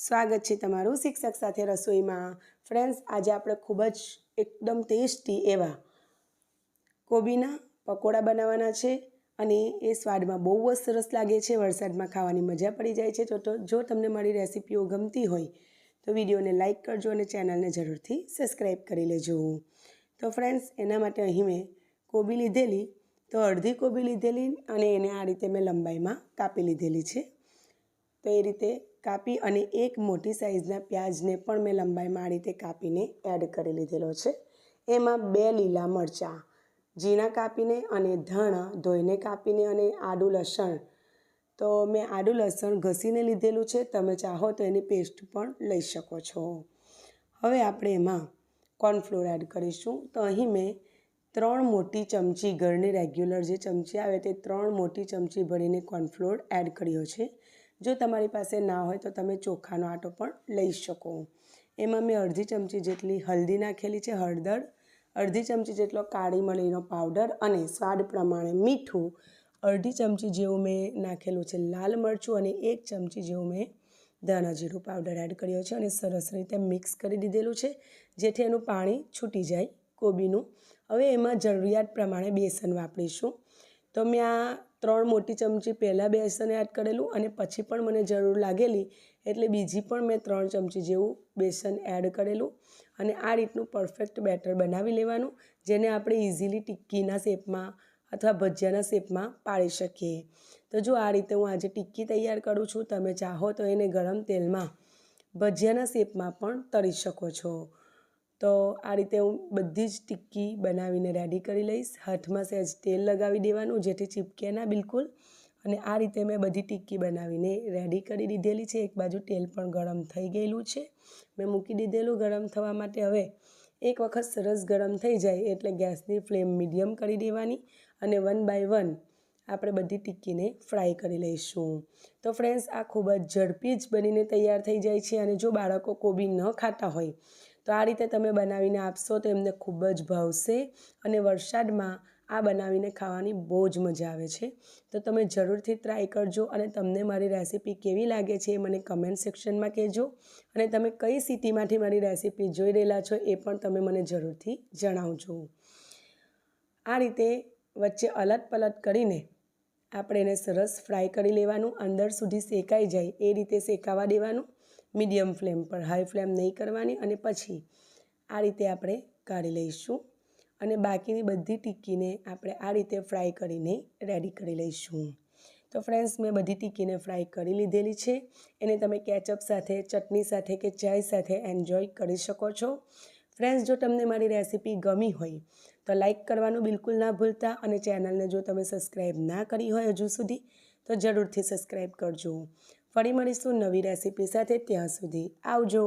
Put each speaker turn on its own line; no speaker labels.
સ્વાગત છે તમારું શિક્ષક સાથે રસોઈમાં. ફ્રેન્ડ્સ, આજે આપણે ખૂબ જ એકદમ ટેસ્ટી એવા કોબીના પકોડા બનાવવાના છે અને એ સ્વાદમાં બહુ જ સરસ લાગે છે. વરસાદમાં ખાવાની મજા પડી જાય છે. તો જો તમને મારી રેસીપીઓ ગમતી હોય તો વિડીયોને લાઇક કરજો અને ચેનલને જરૂરથી સબસ્ક્રાઈબ કરી લેજો. તો ફ્રેન્ડ્સ, એના માટે અહીં મેં કોબી લીધેલી, તો અડધી કોબી લીધેલી અને એને આ રીતે મેં લંબાઈમાં કાપી લીધેલી છે. તો એ રીતે કાપી અને એક મોટી સાઇઝના પ્યાજને પણ મેં લંબાઈમાં આ રીતે કાપીને એડ કરી લીધેલો છે. એમાં બે લીલા મરચાં, ઝીણા કાપીને અને ધાણા ધોઈને કાપીને અને આદું લસણ. તો મેં આદું લસણ ઘસીને લીધેલું છે. તમે ચાહો તો એની પેસ્ટ પણ લઈ શકો છો. હવે આપણે એમાં કોર્નફ્લોર એડ કરીશું. તો અહીં મેં ત્રણ મોટી ચમચી ઘરની રેગ્યુલર જે ચમચી આવે તે ત્રણ મોટી ચમચી ભરીને કોર્નફ્લોર એડ કર્યો છે. જો તમારી પાસે ના હોય તો તમે ચોખાનો આટો પણ લઈ શકો. એમાં મેં અડધી ચમચી જેટલી હલ્દી નાખેલી છે, હળદર, અડધી ચમચી જેટલો કાળી મરીનો પાવડર અને સ્વાદ પ્રમાણે મીઠું, અડધી ચમચી જેવું મેં નાખેલું છે લાલ મરચું અને એક ચમચી જેવું મેં ધાણા જીરું પાવડર એડ કર્યો છે અને સરસ રીતે મિક્સ કરી દીધેલું છે, જેથી એનું પાણી છૂટી જાય કોબીનું. હવે એમાં જરૂરિયાત પ્રમાણે બેસન વાપરીશું. તો મેં આ ત્રણ મોટી ચમચી પહેલાં બેસન એડ કરેલું અને પછી પણ મને જરૂર લાગેલી એટલે બીજી પણ મેં ત્રણ ચમચી જેવું બેસન એડ કરેલું અને આ રીતનું પરફેક્ટ બેટર બનાવી લેવાનું, જેને આપણે ઇઝીલી ટિક્કીના શેપમાં અથવા ભજીયાના શેપમાં પાડી શકીએ. તો જો આ રીતે હું આજે ટિક્કી તૈયાર કરું છું, તમે ચાહો તો એને ગરમ તેલમાં ભજીયાના શેપમાં પણ તળી શકો છો. તો આ રીતે હું બધી જ ટિક્કી બનાવીને રેડી કરી લઈશ. હાથમાં સહેજ તેલ લગાવી દેવાનું, જેથી ચીપકે ના બિલકુલ. અને આ રીતે મેં બધી ટિક્કી બનાવીને રેડી કરી દીધેલી છે. એક બાજુ તેલ પણ ગરમ થઈ ગયેલું છે. મેં મૂકી દીધેલું ગરમ થવા માટે. હવે એક વખત સરસ ગરમ થઈ જાય એટલે ગેસની ફ્લેમ મીડિયમ કરી દેવાની અને વન બાય વન આપણે બધી ટિક્કીને ફ્રાય કરી લઈશું. તો ફ્રેન્ડ્સ, આ ખૂબ જ ઝડપી જ બનીને તૈયાર થઈ જાય છે અને જો બાળકો કોબી ન ખાતા હોય તો આ રીતે તમે બનાવીને આપશો તો એમને ખૂબ જ ભાવશે અને વરસાદમાં આ બનાવીને ખાવાની બહુ જ મજા આવે છે. તો તમે જરૂરથી ટ્રાય કરજો અને તમને મારી રેસીપી કેવી લાગે છે એ મને કમેન્ટ સેક્શનમાં કહેજો. અને તમે કઈ સિટીમાંથી મારી રેસીપી જોઈ રહેલા છો એ પણ તમે મને જરૂરથી જણાવજો. આ રીતે વચ્ચે અલટ પલટ કરીને આપણે એને સરસ ફ્રાય કરી લેવાનું. અંદર સુધી શેકાઈ જાય એ રીતે શેકાવા દેવાનું. મીડિયમ ફ્લેમ પર, હાઈ ફ્લેમ નહીં કરવાની અને પછી આ રીતે આપણે કાઢી લઈશું અને બાકીની બધી ટિક્કીને આપણે આ રીતે ફ્રાય કરીને રેડી કરી લઈશું. તો ફ્રેન્ડ્સ, મેં બધી ટિક્કીને ફ્રાય કરી લીધેલી છે. એને તમે કેચઅપ સાથે, ચટણી સાથે કે ચાય સાથે એન્જોય કરી શકો છો. ફ્રેન્ડ્સ, જો તમને મારી રેસીપી ગમી હોય તો લાઇક કરવાનું બિલકુલ ના ભૂલતા અને ચેનલને જો તમે સબસ્ક્રાઈબ ના કરી હોય હજુ સુધી તો જરૂરથી સબસ્ક્રાઈબ કરજો. ફરી મળીશું નવી રેસીપી સાથે ત્યાં સુધી આવજો